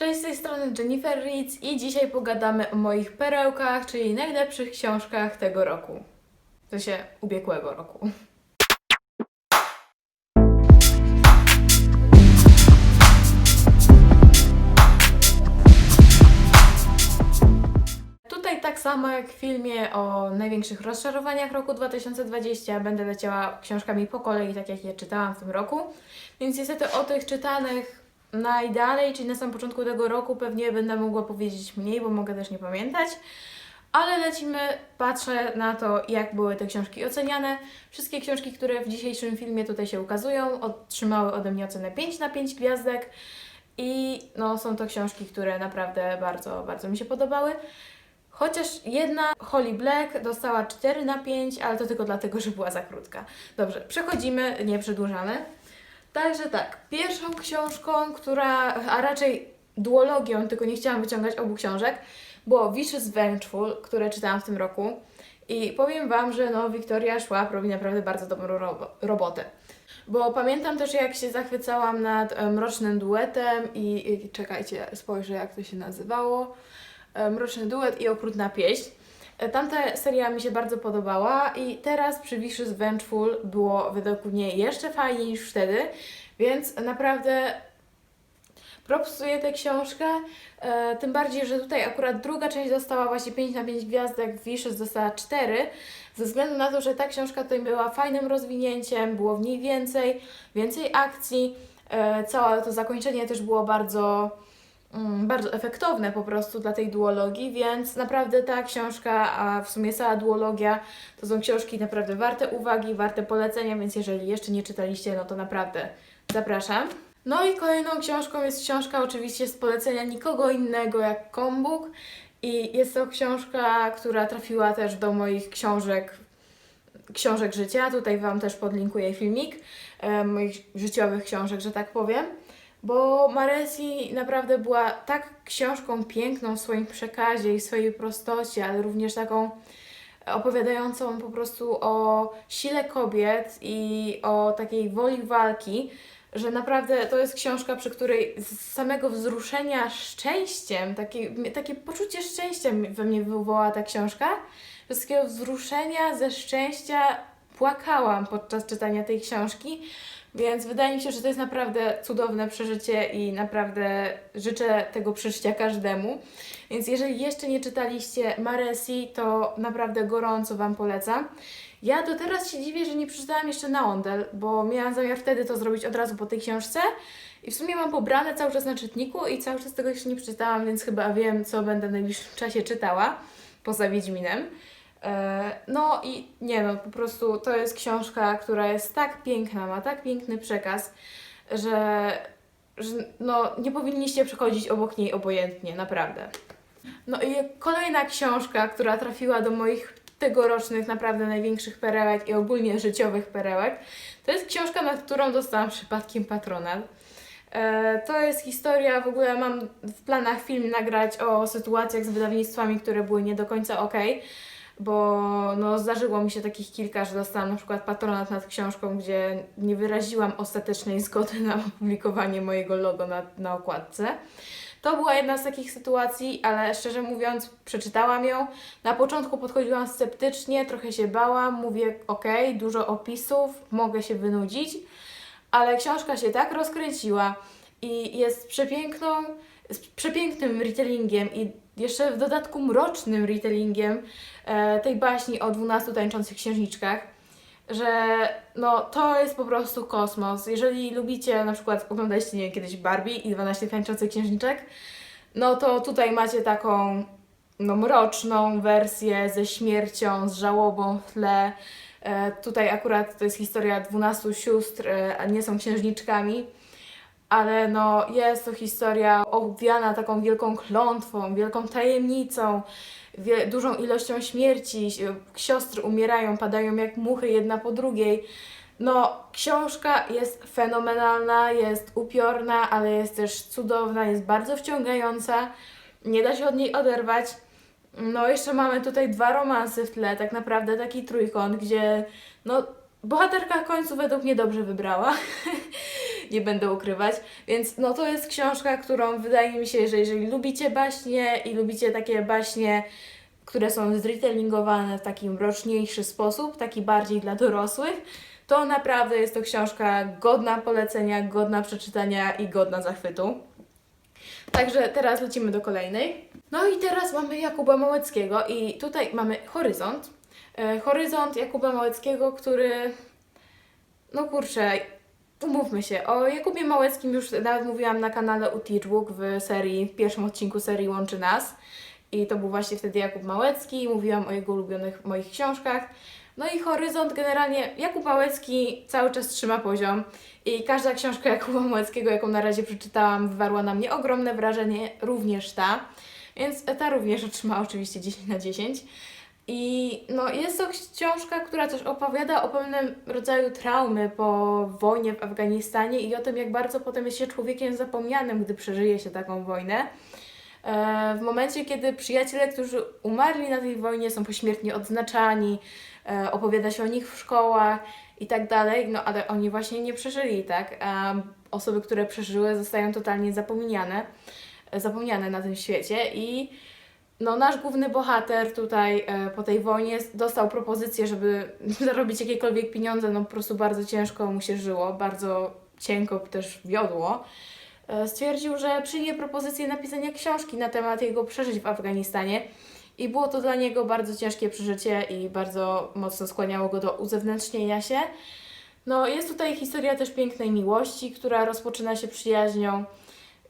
Cześć, z tej strony Jennifer Reeds i dzisiaj pogadamy o moich perełkach, czyli najlepszych książkach tego roku. W sensie ubiegłego roku. Tutaj tak samo jak w filmie o największych rozczarowaniach roku 2020 będę leciała książkami po kolei, tak jak je czytałam w tym roku. Więc niestety o tych czytanych najdalej, czyli na samym początku tego roku pewnie będę mogła powiedzieć mniej, bo mogę też nie pamiętać. Ale lecimy, patrzę na to, jak były te książki oceniane. Wszystkie książki, które w dzisiejszym filmie tutaj się ukazują, otrzymały ode mnie ocenę 5 na 5 gwiazdek. I no, są to książki, które naprawdę bardzo, bardzo mi się podobały. Chociaż jedna, Holly Black, dostała 4 na 5, ale to tylko dlatego, że była za krótka. Dobrze, przechodzimy, nie przedłużamy. Także tak, pierwszą książką, która, a raczej duologią, tylko nie chciałam wyciągać obu książek, było Vicious Vengeful, które czytałam w tym roku. I powiem Wam, że no, Wiktoria Szłap robi naprawdę bardzo dobrą robo- robotę. Bo pamiętam też, jak się zachwycałam nad e, Mrocznym Duetem i, i czekajcie, spojrzę, jak to się nazywało. E, Mroczny Duet i Okrutna Pieśń. E, Tamta seria mi się bardzo podobała i teraz przy Vicious Vengeful było według mnie jeszcze fajniej niż wtedy, więc naprawdę propsuję tę książkę, e, tym bardziej, że tutaj akurat druga część dostała właśnie 5 na 5 gwiazdek, Vicious dostała 4, ze względu na to, że ta książka tutaj była fajnym rozwinięciem, było w niej więcej, więcej akcji, e, całe to zakończenie też było bardzo bardzo efektowne po prostu dla tej duologii, więc naprawdę ta książka, a w sumie cała duologia, to są książki naprawdę warte uwagi, warte polecenia, więc jeżeli jeszcze nie czytaliście, no to naprawdę zapraszam. No i kolejną książką jest książka oczywiście z polecenia nikogo innego jak Kombuk i jest to książka, która trafiła też do moich książek książek życia. Tutaj Wam też podlinkuję filmik e, moich życiowych książek, że tak powiem. Bo Maresi naprawdę była tak książką piękną w swoim przekazie i swojej prostocie, ale również taką opowiadającą po prostu o sile kobiet i o takiej woli walki, że naprawdę to jest książka, przy której z samego wzruszenia szczęściem, takie, takie poczucie szczęścia we mnie wywołała ta książka, że z takiego wzruszenia, ze szczęścia płakałam podczas czytania tej książki, więc wydaje mi się, że to jest naprawdę cudowne przeżycie i naprawdę życzę tego przeżycia każdemu. Więc jeżeli jeszcze nie czytaliście Maresi, to naprawdę gorąco Wam polecam. Ja do teraz się dziwię, że nie przeczytałam jeszcze na Ondel, bo miałam zamiar wtedy to zrobić od razu po tej książce. I w sumie mam pobrane cały czas na czytniku i cały czas tego jeszcze nie przeczytałam, więc chyba wiem, co będę w najbliższym czasie czytała, poza Wiedźminem. E, No i nie no, po prostu to jest książka, która jest tak piękna, ma tak piękny przekaz, że, że no, nie powinniście przechodzić obok niej obojętnie, naprawdę. No i kolejna książka, która trafiła do moich tegorocznych naprawdę największych perełek i ogólnie życiowych perełek, to jest książka, nad którą dostałam przypadkiem patronat. E, To jest historia, w ogóle mam w planach film nagrać o sytuacjach z wydawnictwami, które były nie do końca ok, bo no, zdarzyło mi się takich kilka, że dostałam na przykład patronat nad książką, gdzie nie wyraziłam ostatecznej zgody na opublikowanie mojego logo na, na okładce. To była jedna z takich sytuacji, ale szczerze mówiąc, przeczytałam ją. Na początku podchodziłam sceptycznie, trochę się bałam, mówię, ok, dużo opisów, mogę się wynudzić, ale książka się tak rozkręciła i jest przepiękną, przepięknym retellingiem i jeszcze w dodatku mrocznym retellingiem e, tej baśni o 12 tańczących księżniczkach, że no to jest po prostu kosmos. Jeżeli lubicie, na przykład oglądaliście nie kiedyś Barbie i 12 tańczących księżniczek, no to tutaj macie taką no, mroczną wersję ze śmiercią, z żałobą w tle. E, tutaj akurat to jest historia 12 sióstr, e, a nie są księżniczkami ale no jest to historia obwiana taką wielką klątwą, wielką tajemnicą, wie, dużą ilością śmierci. Siostry umierają, padają jak muchy jedna po drugiej. No, książka jest fenomenalna, jest upiorna, ale jest też cudowna, jest bardzo wciągająca. Nie da się od niej oderwać. No, jeszcze mamy tutaj dwa romansy w tle, tak naprawdę taki trójkąt, gdzie no bohaterka w końcu według mnie dobrze wybrała. nie będę ukrywać. Więc no to jest książka, którą wydaje mi się, że jeżeli lubicie baśnie i lubicie takie baśnie, które są zretellingowane w taki mroczniejszy sposób, taki bardziej dla dorosłych, to naprawdę jest to książka godna polecenia, godna przeczytania i godna zachwytu. Także teraz lecimy do kolejnej. No i teraz mamy Jakuba Małeckiego i tutaj mamy Horyzont. E, Horyzont Jakuba Małeckiego, który no kurczę, umówmy się, o Jakubie Małeckim już nawet mówiłam na kanale u Teachbook w serii, w pierwszym odcinku serii Łączy Nas. I to był właśnie wtedy Jakub Małecki, mówiłam o jego ulubionych moich książkach. No i Horyzont generalnie, Jakub Małecki cały czas trzyma poziom i każda książka Jakuba Małeckiego, jaką na razie przeczytałam, wywarła na mnie ogromne wrażenie, również ta. Więc ta również otrzymała oczywiście 10 na 10. I no, jest to książka, która też opowiada o pewnym rodzaju traumy po wojnie w Afganistanie i o tym, jak bardzo potem jest się człowiekiem zapomnianym, gdy przeżyje się taką wojnę. E, w momencie, kiedy przyjaciele, którzy umarli na tej wojnie, są pośmiertnie odznaczani, e, opowiada się o nich w szkołach i tak dalej, no ale oni właśnie nie przeżyli, tak? A osoby, które przeżyły, zostają totalnie zapomniane, e, zapomniane na tym świecie i no, nasz główny bohater tutaj e, po tej wojnie dostał propozycję, żeby zarobić jakiekolwiek pieniądze, no po prostu bardzo ciężko mu się żyło, bardzo cienko też wiodło. E, stwierdził, że przyjmie propozycję napisania książki na temat jego przeżyć w Afganistanie i było to dla niego bardzo ciężkie przeżycie i bardzo mocno skłaniało go do uzewnętrznienia się. No, jest tutaj historia też pięknej miłości, która rozpoczyna się przyjaźnią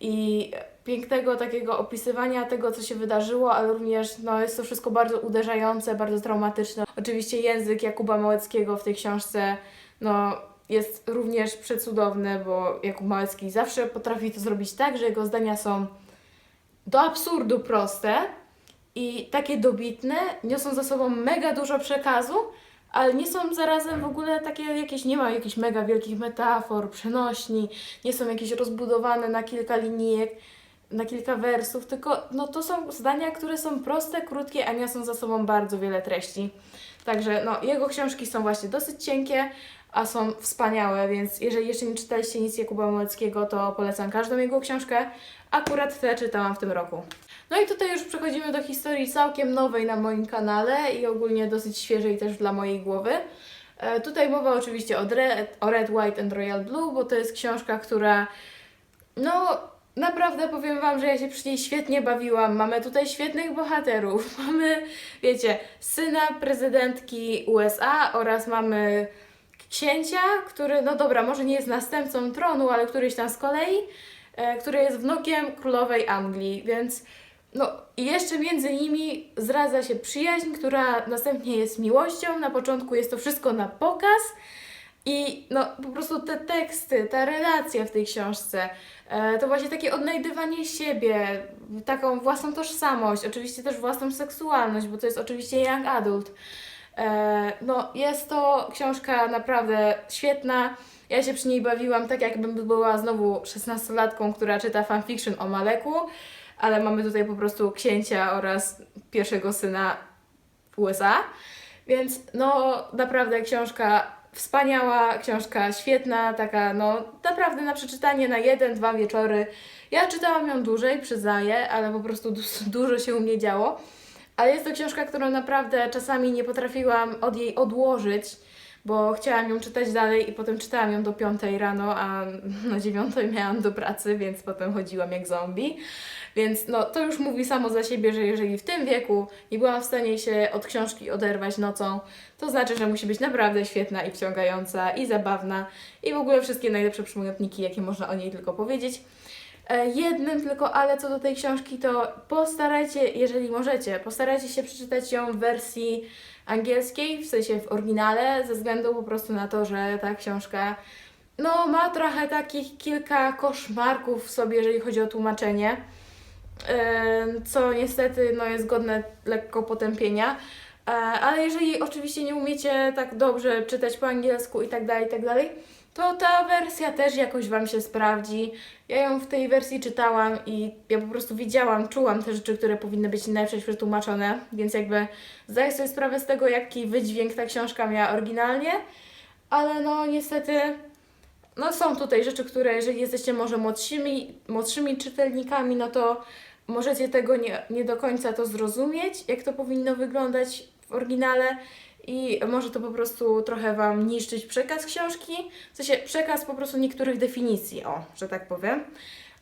i pięknego takiego opisywania tego, co się wydarzyło, ale również no, jest to wszystko bardzo uderzające, bardzo traumatyczne. Oczywiście język Jakuba Małeckiego w tej książce no, jest również przecudowny, bo Jakub Małecki zawsze potrafi to zrobić tak, że jego zdania są do absurdu proste i takie dobitne, niosą za sobą mega dużo przekazu, ale nie są zarazem w ogóle takie jakieś, nie ma jakichś mega wielkich metafor, przenośni, nie są jakieś rozbudowane na kilka linijek, na kilka wersów, tylko no to są zdania, które są proste, krótkie, a niosą za sobą bardzo wiele treści. Także no, jego książki są właśnie dosyć cienkie, a są wspaniałe, więc jeżeli jeszcze nie czytaliście nic Jakuba Małeckiego, to polecam każdą jego książkę. Akurat te czytałam w tym roku. No i tutaj już przechodzimy do historii całkiem nowej na moim kanale i ogólnie dosyć świeżej też dla mojej głowy. E, tutaj mowa oczywiście o Red, o Red, White and Royal Blue, bo to jest książka, która no naprawdę powiem Wam, że ja się przy niej świetnie bawiłam. Mamy tutaj świetnych bohaterów. Mamy, wiecie, syna prezydentki USA oraz mamy księcia, który, no dobra, może nie jest następcą tronu, ale któryś tam z kolei, e, który jest wnukiem królowej Anglii, więc no i jeszcze między nimi zdradza się przyjaźń, która następnie jest miłością. Na początku jest to wszystko na pokaz. I no, po prostu te teksty, ta relacja w tej książce, e, to właśnie takie odnajdywanie siebie, taką własną tożsamość, oczywiście też własną seksualność, bo to jest oczywiście young adult. E, no, jest to książka naprawdę świetna. Ja się przy niej bawiłam tak, jakbym była znowu szesnastolatką, która czyta fanfiction o Maleku, ale mamy tutaj po prostu księcia oraz pierwszego syna w USA. Więc no, naprawdę książka wspaniała, książka świetna, taka no naprawdę na przeczytanie na jeden, dwa wieczory. Ja czytałam ją dłużej, przyznaję, ale po prostu du dużo się u mnie działo. Ale jest to książka, którą naprawdę czasami nie potrafiłam od jej odłożyć, bo chciałam ją czytać dalej i potem czytałam ją do piątej rano, a na dziewiątej miałam do pracy, więc potem chodziłam jak zombie. Więc no, to już mówi samo za siebie, że jeżeli w tym wieku nie byłam w stanie się od książki oderwać nocą, to znaczy, że musi być naprawdę świetna i wciągająca i zabawna i w ogóle wszystkie najlepsze przymiotniki, jakie można o niej tylko powiedzieć. E, jednym tylko ale co do tej książki, to postarajcie, jeżeli możecie, postarajcie się przeczytać ją w wersji angielskiej, w sensie w oryginale, ze względu po prostu na to, że ta książka no, ma trochę takich kilka koszmarków w sobie, jeżeli chodzi o tłumaczenie, e, co niestety no, jest godne lekko potępienia. E, Ale jeżeli oczywiście nie umiecie tak dobrze czytać po angielsku i tak dalej, i tak dalej, to ta wersja też jakoś Wam się sprawdzi. Ja ją w tej wersji czytałam i ja po prostu widziałam, czułam te rzeczy, które powinny być inaczej przetłumaczone, więc jakby zdaję sobie sprawę z tego, jaki wydźwięk ta książka miała oryginalnie, ale no niestety no są tutaj rzeczy, które jeżeli jesteście może młodszymi, młodszymi czytelnikami, no to możecie tego nie, nie do końca to zrozumieć, jak to powinno wyglądać w oryginale i może to po prostu trochę Wam niszczyć przekaz książki, w sensie przekaz po prostu niektórych definicji, o, że tak powiem.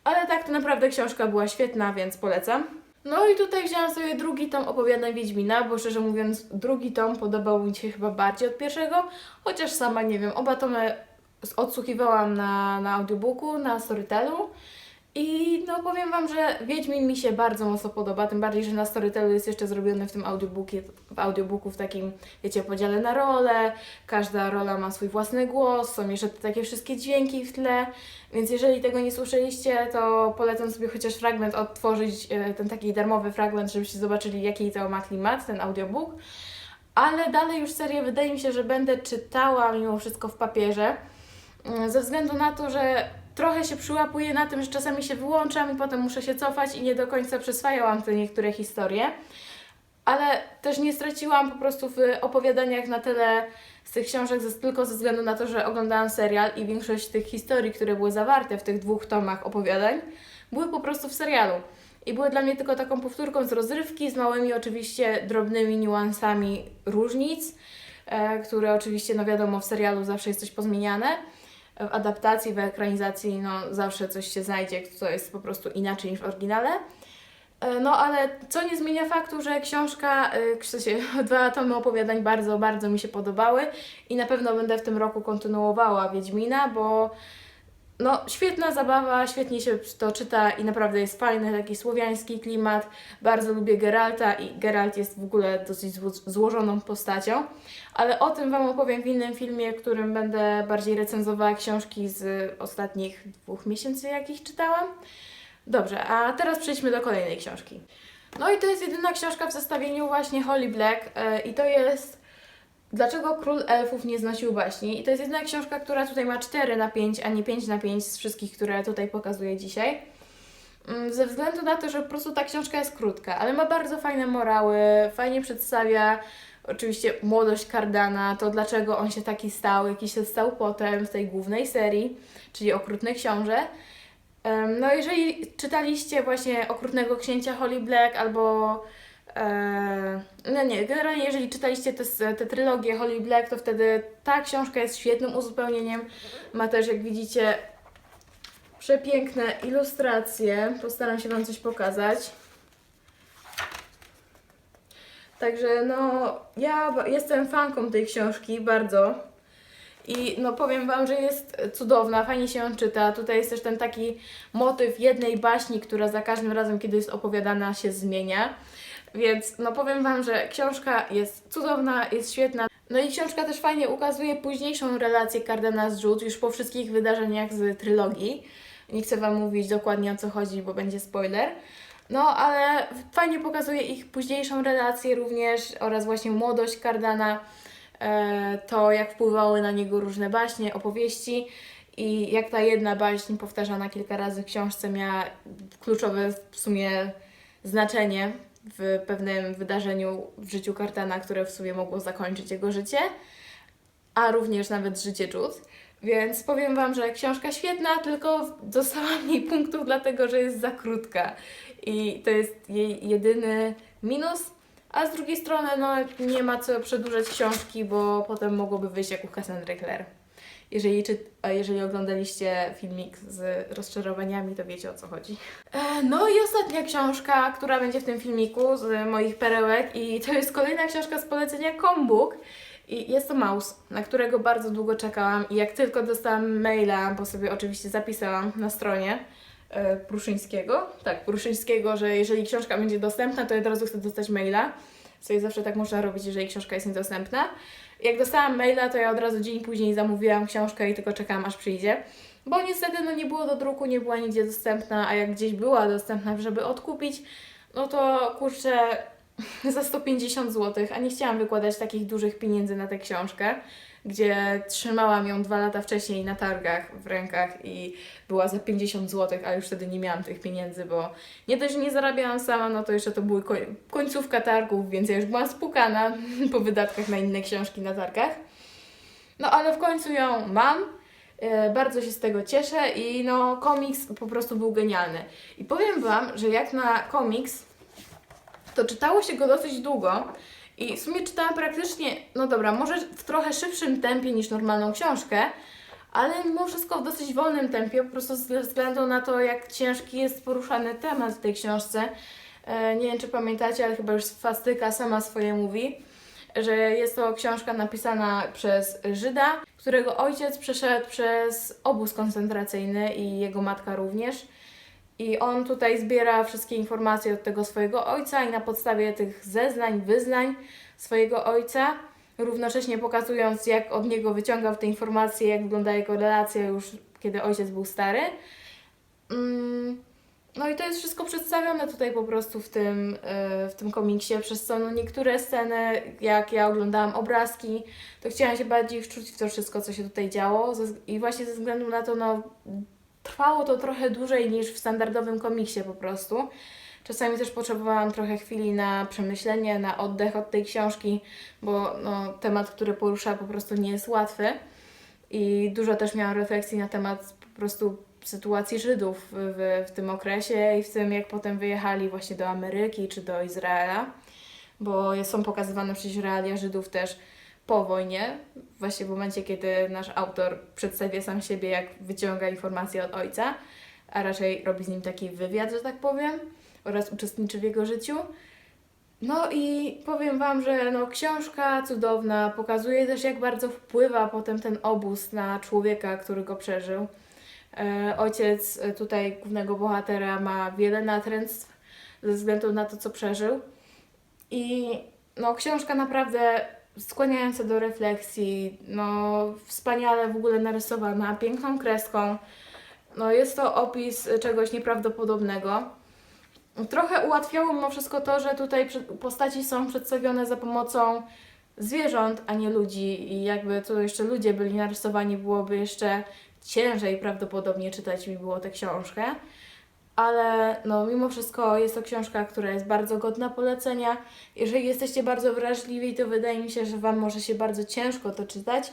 Ale tak, to naprawdę książka była świetna, więc polecam. No i tutaj wzięłam sobie drugi tom opowiadań Wiedźmina, bo szczerze mówiąc drugi tom podobał mi się chyba bardziej od pierwszego, chociaż sama nie wiem, oba tomy odsłuchiwałam na, na audiobooku, na Storytelu i no powiem Wam, że Wiedźmin mi się bardzo mocno podoba, tym bardziej, że na Storytelu jest jeszcze zrobiony w tym audiobookie, w audiobooku w takim, wiecie, podziale na role, każda rola ma swój własny głos, są jeszcze takie wszystkie dźwięki w tle, więc jeżeli tego nie słyszeliście, to polecam sobie chociaż fragment odtworzyć, e, ten taki darmowy fragment, żebyście zobaczyli jaki to ma klimat, ten audiobook. Ale dalej już serię wydaje mi się, że będę czytała mimo wszystko w papierze, mm, ze względu na to, że trochę się przyłapuję na tym, że czasami się wyłączam i potem muszę się cofać i nie do końca przyswajałam te niektóre historie. Ale też nie straciłam po prostu w opowiadaniach na tyle z tych książek tylko ze względu na to, że oglądałam serial i większość tych historii, które były zawarte w tych dwóch tomach opowiadań, były po prostu w serialu. I były dla mnie tylko taką powtórką z rozrywki, z małymi oczywiście drobnymi niuansami różnic, e, które oczywiście, no wiadomo, w serialu zawsze jest coś pozmieniane. W adaptacji, w ekranizacji, no zawsze coś się znajdzie, co jest po prostu inaczej niż w oryginale. E, No ale co nie zmienia faktu, że książka, e, w sensie dwa tomy opowiadań bardzo, bardzo mi się podobały i na pewno będę w tym roku kontynuowała Wiedźmina, bo no świetna zabawa, świetnie się to czyta i naprawdę jest fajny taki słowiański klimat. Bardzo lubię Geralta i Geralt jest w ogóle dosyć zło- złożoną postacią, ale o tym Wam opowiem w innym filmie, w którym będę bardziej recenzowała książki z ostatnich dwóch miesięcy, jakich czytałam. Dobrze, a teraz przejdźmy do kolejnej książki. No i to jest jedyna książka w zestawieniu właśnie Holly Black e, i to jest Dlaczego Król Elfów nie znosił baśni? I to jest jedyna książka, która tutaj ma 4 na 5, a nie 5 na 5 z wszystkich, które tutaj pokazuję dzisiaj. Mm, Ze względu na to, że po prostu ta książka jest krótka, ale ma bardzo fajne morały, fajnie przedstawia oczywiście młodość Cardana, to dlaczego on się taki stał, jaki się stał potem w tej głównej serii, czyli Okrutny Książę. No jeżeli czytaliście właśnie Okrutnego Księcia Holly Black albo no nie, generalnie jeżeli czytaliście te, te trylogie Holly Black, to wtedy ta książka jest świetnym uzupełnieniem. Ma też, jak widzicie, przepiękne ilustracje. Postaram się Wam coś pokazać. Także no, ja jestem fanką tej książki bardzo. I no powiem Wam, że jest cudowna, fajnie się ją czyta. Tutaj jest też ten taki motyw jednej baśni, która za każdym razem, kiedy jest opowiadana, się zmienia. Więc no powiem Wam, że książka jest cudowna, jest świetna. No i książka też fajnie ukazuje późniejszą relację Cardena z Jude, już po wszystkich wydarzeniach z trylogii. Nie chcę Wam mówić dokładnie o co chodzi, bo będzie spoiler. No, ale fajnie pokazuje ich późniejszą relację również oraz właśnie młodość Cardana, e, to jak wpływały na niego różne baśnie, opowieści i jak ta jedna baśń powtarzana kilka razy w książce miała kluczowe w sumie znaczenie w pewnym wydarzeniu w życiu Cardana, które w sumie mogło zakończyć jego życie, a również nawet życie Jude. Więc powiem Wam, że książka świetna, tylko dostała mniej punktów, dlatego że jest za krótka. I to jest jej jedyny minus. A z drugiej strony, no, nie ma co przedłużać książki, bo potem mogłoby wyjść jak u Cassandry Clare. Jeżeli, czy, jeżeli oglądaliście filmik z rozczarowaniami, to wiecie o co chodzi. E, No i ostatnia książka, która będzie w tym filmiku z moich perełek i to jest kolejna książka z polecenia Combook. I jest to Maus, na którego bardzo długo czekałam i jak tylko dostałam maila, bo sobie oczywiście zapisałam na stronie Pruszyńskiego, tak, Pruszyńskiego, że jeżeli książka będzie dostępna, to od razu chcę dostać maila. Sobie zawsze tak można robić, jeżeli książka jest niedostępna. Jak dostałam maila, to ja od razu dzień później zamówiłam książkę i tylko czekałam aż przyjdzie. Bo niestety no, nie było do druku, nie była nigdzie dostępna, a jak gdzieś była dostępna, żeby odkupić, no to kurczę, za 150 zł, a nie chciałam wykładać takich dużych pieniędzy na tę książkę, gdzie trzymałam ją dwa lata wcześniej na targach w rękach i była za 50 zł, a już wtedy nie miałam tych pieniędzy, bo nie dość, że nie zarabiałam sama, no to jeszcze to były koń- końcówka targów, więc ja już byłam spukana po wydatkach na inne książki na targach. No ale w końcu ją mam. E, Bardzo się z tego cieszę i no komiks po prostu był genialny. I powiem Wam, że jak na komiks, to czytało się go dosyć długo i w sumie czytałam praktycznie, no dobra, może w trochę szybszym tempie niż normalną książkę, ale mimo wszystko w dosyć wolnym tempie, po prostu ze względu na to, jak ciężki jest poruszany temat w tej książce. E, Nie wiem, czy pamiętacie, ale chyba już Fastyka sama swoje mówi, że jest to książka napisana przez Żyda, którego ojciec przeszedł przez obóz koncentracyjny i jego matka również. I on tutaj zbiera wszystkie informacje od tego swojego ojca i na podstawie tych zeznań, wyznań swojego ojca, równocześnie pokazując, jak od niego wyciągał te informacje, jak wygląda jego relacja już kiedy ojciec był stary. Mm, No i to jest wszystko przedstawione tutaj po prostu w tym, yy, w tym komiksie, przez co no niektóre sceny, jak ja oglądałam obrazki, to chciałam się bardziej wczuć w to wszystko, co się tutaj działo i właśnie ze względu na to, no trwało to trochę dłużej niż w standardowym komiksie po prostu. Czasami też potrzebowałam trochę chwili na przemyślenie, na oddech od tej książki, bo no, temat, który porusza po prostu nie jest łatwy. I dużo też miałam refleksji na temat po prostu sytuacji Żydów w, w tym okresie i w tym, jak potem wyjechali właśnie do Ameryki czy do Izraela, bo są pokazywane przecież realia Żydów też po wojnie, właśnie w momencie, kiedy nasz autor przedstawia sam siebie, jak wyciąga informacje od ojca, a raczej robi z nim taki wywiad, że tak powiem, oraz uczestniczy w jego życiu. No i powiem Wam, że no, książka cudowna, pokazuje też jak bardzo wpływa potem ten obóz na człowieka, który go przeżył. E, ojciec e, tutaj głównego bohatera ma wiele natręctw ze względu na to, co przeżył. I no, książka naprawdę skłaniająca do refleksji, no, wspaniale w ogóle narysowana, piękną kreską. No, jest to opis czegoś nieprawdopodobnego. Trochę ułatwiało mimo wszystko to, że tutaj postaci są przedstawione za pomocą zwierząt, a nie ludzi i jakby tu jeszcze ludzie byli narysowani, byłoby jeszcze ciężej prawdopodobnie czytać mi było tę książkę. Ale no, mimo wszystko jest to książka, która jest bardzo godna polecenia. Jeżeli jesteście bardzo wrażliwi, to wydaje mi się, że Wam może się bardzo ciężko to czytać,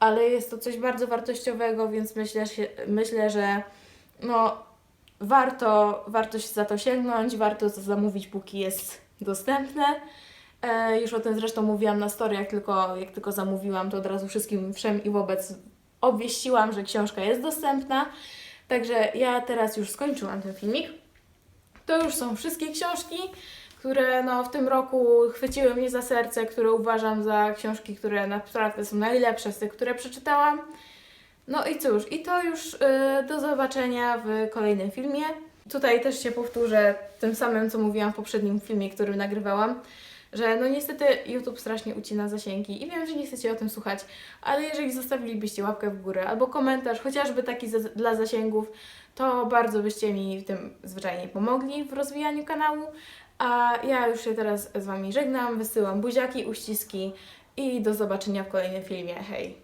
ale jest to coś bardzo wartościowego, więc myślę, się, myślę że no, warto, warto się za to sięgnąć, warto to zamówić, póki jest dostępne. E, już o tym zresztą mówiłam na story, jak tylko, jak tylko zamówiłam, to od razu wszystkim wszem i wobec obwieściłam, że książka jest dostępna. Także ja teraz już skończyłam ten filmik. To już są wszystkie książki, które no, w tym roku chwyciły mnie za serce, które uważam za książki, które naprawdę są najlepsze z tych, które przeczytałam. No i cóż, i to już y, do zobaczenia w kolejnym filmie. Tutaj też się powtórzę tym samym, co mówiłam w poprzednim filmie, który nagrywałam, że no niestety YouTube strasznie ucina zasięgi i wiem, że nie chcecie o tym słuchać, ale jeżeli zostawilibyście łapkę w górę albo komentarz, chociażby taki za, dla zasięgów, to bardzo byście mi w tym zwyczajnie pomogli w rozwijaniu kanału. A ja już się teraz z Wami żegnam, wysyłam buziaki, uściski i do zobaczenia w kolejnym filmie. Hej!